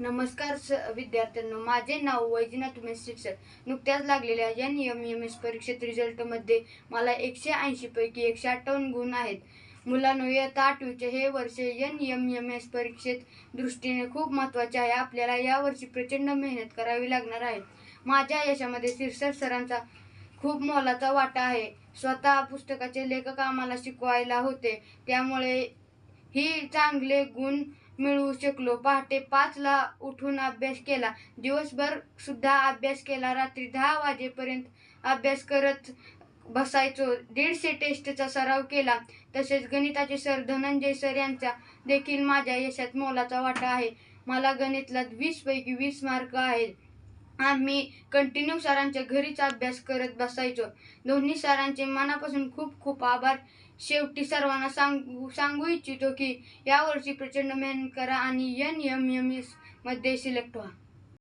नमस्कार स विद्यार्थ्यांनो माझे नाव वैजनाथ उमेश शिक्षक. नुकत्याच लागलेल्या एन एम एम एस परीक्षेत रिझल्टमध्ये मला एकशे ऐंशीपैकी एकशे अठ्ठावन्न गुण आहेत. मुलांनो इयत्ता आठवीचे हे वर्ष एन एम एम एस परीक्षेत दृष्टीने खूप महत्त्वाचे आहे. आपल्याला यावर्षी प्रचंड मेहनत करावी लागणार आहे. माझ्या यशामध्ये शीर्षक सरांचा खूप मोलाचा वाटा आहे. स्वतः पुस्तकाचे लेखक आम्हाला शिकवायला होते. त्यामुळे ही चांगले गुण मिळवू शकलो. पहाटे पाचला उठून अभ्यास केला. दिवसभर सुद्धा अभ्यास केला. रात्री दहा वाजेपर्यंत अभ्यास करत बसायचो. दीडशे टेस्टचा सराव केला. तसेच गणिताचे सर धनंजय सर यांचा देखील माझ्या यशात मोलाचा वाटा आहे. मला गणितला वीसपैकी वीस मार्क आहेत. आम्ही कंटिन्यू सरांच्या घरीच अभ्यास करत बसायचो. दोन्ही सरांचे मनापासून खूप खूप आभार. शेवटी सर्वांना सांगू सांगू इच्छितो की यावर्षी प्रचंड मेहनत करा आणि एन एम एम एसमध्ये सिलेक्ट व्हा.